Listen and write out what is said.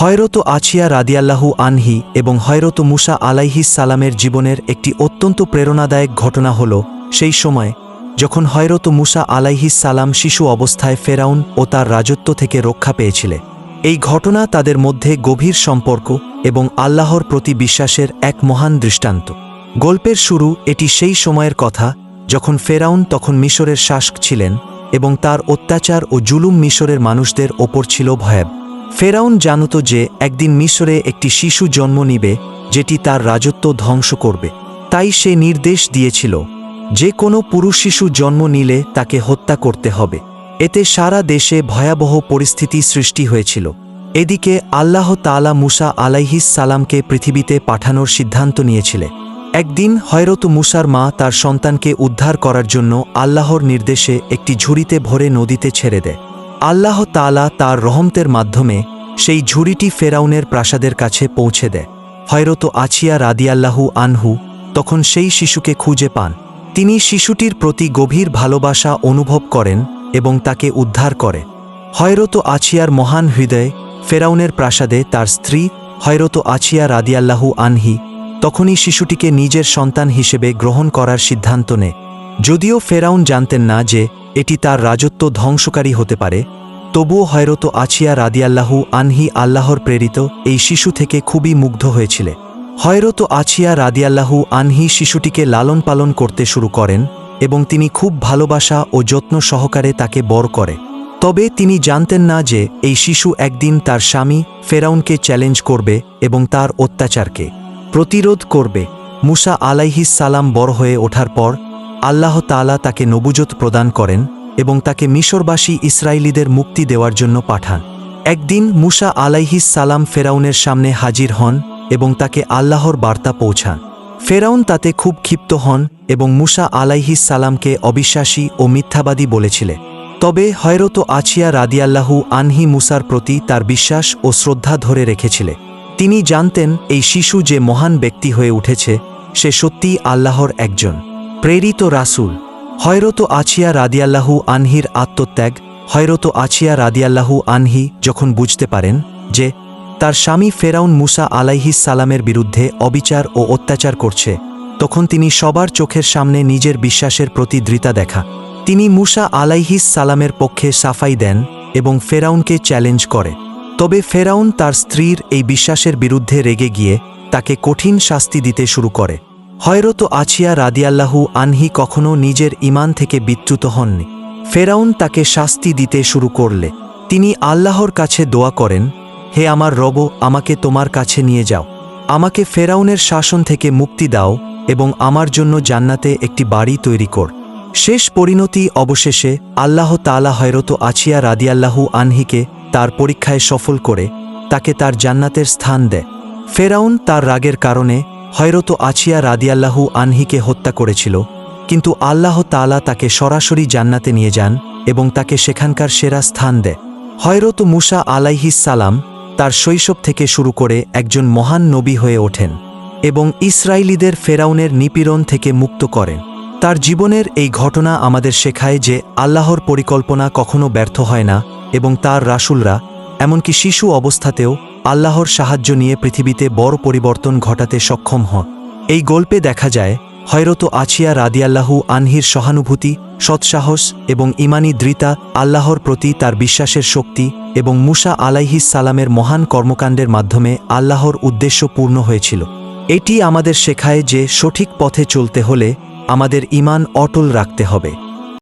হয়রত আছিয়া রাদিয়াল্লাহু আনহি এবং হয়রত মুসা আলাইহিস সালামের জীবনের একটি অত্যন্ত প্রেরণাদায়ক ঘটনা হল সেই সময়, যখন হয়রত মুসা আলাইহিস সালাম শিশু অবস্থায় ফেরাউন ও তার রাজত্ব থেকে রক্ষা পেয়েছিলে। এই ঘটনা তাদের মধ্যে গভীর সম্পর্ক এবং আল্লাহর প্রতি বিশ্বাসের এক মহান দৃষ্টান্ত। গল্পের শুরু এটি সেই সময়ের কথা, যখন ফেরাউন তখন মিশরের শাসক ছিলেন এবং তার অত্যাচার ও জুলুম মিশরের মানুষদের ওপর ছিল ভয়াব ফেরাউন জানত যে একদিন মিশরে একটি শিশু জন্ম নিবে, যেটি তার রাজত্ব ধ্বংস করবে। তাই সে নির্দেশ দিয়েছিল, যে কোনো পুরুষ শিশু জন্ম নিলে তাকে হত্যা করতে হবে। এতে সারা দেশে ভয়াবহ পরিস্থিতি সৃষ্টি হয়েছিল। এদিকে আল্লাহ তালা মুসা আলাইহিস সালামকে পৃথিবীতে পাঠানোর সিদ্ধান্ত নিয়েছিলেন একদিন হয়রত মুসার মা তার সন্তানকে উদ্ধার করার জন্য আল্লাহর নির্দেশে একটি ঝুড়িতে ভরে নদীতে ছেড়ে দেয়। আল্লাহ তালা তার রহমতের মাধ্যমে সেই ঝুড়িটি ফেরাউনের প্রাসাদের কাছে পৌঁছে দেয়। হয়রত আছিয়া রাদিয়াল্লাহু আনহু তখন সেই শিশুকে খুঁজে পান। তিনি শিশুটির প্রতি গভীর ভালোবাসা অনুভব করেন এবং তাকে উদ্ধার করে। হয়রত আছিয়ার মহান হৃদয় ফেরাউনের প্রাসাদে তার স্ত্রী হয়রত আছিয়া রাদিয়াল্লাহু আনহি তখনই শিশুটিকে নিজের সন্তান হিসেবে গ্রহণ করার সিদ্ধান্ত নেয়। যদিও ফেরাউন জানতেন না যে এটি তার রাজত্ব ধ্বংসকারী হতে পারে, তবুও হয়রত আছিয়া রাদিয়াল্লাহু আনহি আল্লাহর প্রেরিত এই শিশু থেকে খুবই মুগ্ধ হয়েছিল হয়রত আছিয়া রাদিয়াল্লাহু আনহি শিশুটিকে লালন পালন করতে শুরু করেন এবং তিনি খুব ভালোবাসা ও যত্ন সহকারে তাকে বর করে। তবে তিনি জানতেন না যে এই শিশু একদিন তার স্বামী ফেরাউনকে চ্যালেঞ্জ করবে এবং তার অত্যাচারকে প্রতিরোধ করবে। মুসা আলাইহিস সালাম বড় হয়ে ওঠার পর আল্লাহ তালা তাকে নবুজত প্রদান করেন এবং তাকে মিশরবাসী ইসরায়েলিদের মুক্তি দেওয়ার জন্য পাঠান। একদিন মুসা আলাইহিস সালাম ফেরাউনের সামনে হাজির হন এবং তাকে আল্লাহর বার্তা পৌঁছান। ফেরাউন তাতে খুব ক্ষিপ্ত হন এবং মুসা আলাইহিস সালামকে অবিশ্বাসী ও মিথ্যাবাদী বলেছিলে তবে হয়রত আছিয়া রাদিয়াল্লাহু আনহি মুসার প্রতি তার বিশ্বাস ও শ্রদ্ধা ধরে রেখেছিলে তিনি জানতেন এই শিশু যে মহান ব্যক্তি হয়ে উঠেছে, সে সত্যিই আল্লাহর একজন। প্রেরিত রাসূল, হয়রত আছিয়া রাদিয়াল্লাহু আনহির আত্মত্যাগ, হয়রত আছিয়া রাদিয়াল্লাহু আনহি যখন বুঝতে পারেন যে তার স্বামী ফেরাউন মুসা আলাইহিস সালামের বিরুদ্ধে অবিচার ও অত্যাচার করছে, তখন তিনি সবার চোখের সামনে নিজের বিশ্বাসের প্রতি দৃতা দেখা। তিনি মুসা আলাইহিস সালামের পক্ষে সাফাই দেন এবং ফেরাউনকে চ্যালেঞ্জ করে। তবে ফেরাউন তার স্ত্রীর এই বিশ্বাসের বিরুদ্ধে রেগে গিয়ে তাকে কঠিন শাস্তি দিতে শুরু করে। হয়রত আছিয়া রাদিয়াল্লাহু আনহি কখনও নিজের ইমান থেকে বিচ্যুত হননি। ফেরাউন তাকে শাস্তি দিতে শুরু করলে। তিনি আল্লাহর কাছে দোয়া করেন, হে আমার রব, আমাকে তোমার কাছে নিয়ে যাও। আমাকে ফেরাউনের শাসন থেকে মুক্তি দাও এবং আমার জন্য জান্নাতে একটি বাড়ি তৈরি কর। শেষ পরিণতি অবশেষে আল্লাহ তালা হয়রত আছিয়া রাদিয়াল্লাহু আনহিকে তার পরীক্ষায় সফল করে তাকে তার জান্নাতের স্থান দেয়। ফেরাউন তার রাগের কারণে হয়রত আছিয়া রাদিয়াল্লাহু আনহিকে হত্যা করেছিল, কিন্তু আল্লাহ তালা তাকে সরাসরি জান্নাতে নিয়ে যান এবং তাকে সেখানকার সেরা স্থান দেয়। হয়রত মুসা সালাম তার শৈশব থেকে শুরু করে একজন মহান নবী হয়ে ওঠেন এবং ইসরায়েলিদের ফেরাউনের নিপীড়ন থেকে মুক্ত করেন। তার জীবনের এই ঘটনা আমাদের শেখায় যে আল্লাহর পরিকল্পনা কখনো ব্যর্থ হয় না এবং তার রাসুলরা, এমনকি শিশু অবস্থাতেও আল্লাহর সাহায্য নিয়ে পৃথিবীতে বড় পরিবর্তন ঘটাতে সক্ষম হন। এই গল্পে দেখা যায়, হয়রত আছিয়া রাদিয়াল্লাহু আনহির সহানুভূতি, সৎসাহস এবং ইমানি দৃতা আল্লাহর প্রতি তার বিশ্বাসের শক্তি এবং মুসা আলাইহিস সালামের মহান কর্মকাণ্ডের মাধ্যমে আল্লাহর উদ্দেশ্য পূর্ণ হয়েছিল। এটি আমাদের শেখায় যে সঠিক পথে চলতে হলে আমাদের ইমান অটল রাখতে হবে।